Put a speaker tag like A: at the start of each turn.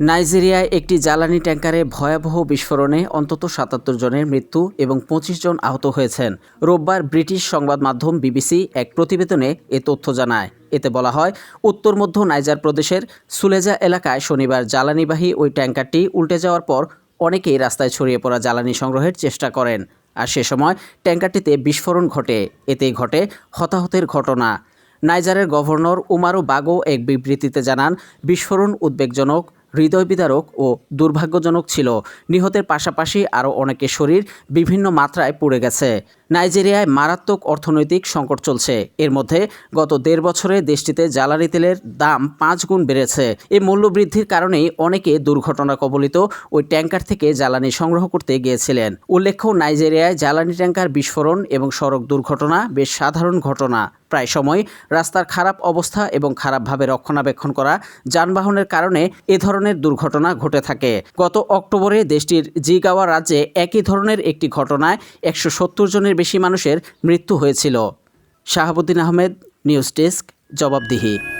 A: নাইজেরিয়ায় একটি জ্বালানি ট্যাঙ্কারে ভয়াবহ বিস্ফোরণে অন্তত সাতাত্তর জনের মৃত্যু এবং পঁচিশ জন আহত হয়েছেন। রোববার ব্রিটিশ সংবাদ মাধ্যম বিবিসি এক প্রতিবেদনে এ তথ্য জানায়। এতে বলা হয়, উত্তর মধ্য নাইজার প্রদেশের সুলেজা এলাকায় শনিবার জ্বালানিবাহী ওই ট্যাঙ্কারটি উল্টে যাওয়ার পর অনেকেই রাস্তায় ছড়িয়ে পড়া জ্বালানি সংগ্রহের চেষ্টা করেন। আর সে সময় ট্যাঙ্কারটিতে বিস্ফোরণ ঘটে। এতেই ঘটে হতাহতের ঘটনা। নাইজারের গভর্নর উমারু বাগো এক বিবৃতিতে জানান, বিস্ফোরণ উদ্বেগজনক হৃদয় বিদারক ও দুর্ভাগ্যজনক ছিল। নিহতের পাশাপাশি আরও অনেকের শরীর বিভিন্ন মাত্রায় পুড়ে গেছে। নাইজেরিয়ায় মারাত্মক অর্থনৈতিক সংকট চলছে। এর মধ্যে গত দেড় বছরে দেশটিতে জ্বালানি তেলের দাম পাঁচ গুণ বেড়েছে। এই মূল্যবৃদ্ধির কারণেই অনেকে দুর্ঘটনা কবলিত ওই ট্যাঙ্কার থেকে জ্বালানি সংগ্রহ করতে গিয়েছিলেন। উল্লেখ্য, নাইজেরিয়ায় জ্বালানি ট্যাঙ্কার বিস্ফোরণ এবং সড়ক দুর্ঘটনা বেশ সাধারণ ঘটনা। প্রায় সময় রাস্তার খারাপ অবস্থা এবং খারাপভাবে রক্ষণাবেক্ষণ করা যানবাহনের কারণে এ ধরনের দুর্ঘটনা ঘটে থাকে। গত অক্টোবরে দেশটির জিগাওয়া রাজ্যে একই ধরনের একটি ঘটনায় একশো সত্তর জনের বেশি মানুষের মৃত্যু হয়েছিল। শাহাবুদ্দিন আহমেদ, নিউজ ডেস্ক, জবাবদিহি।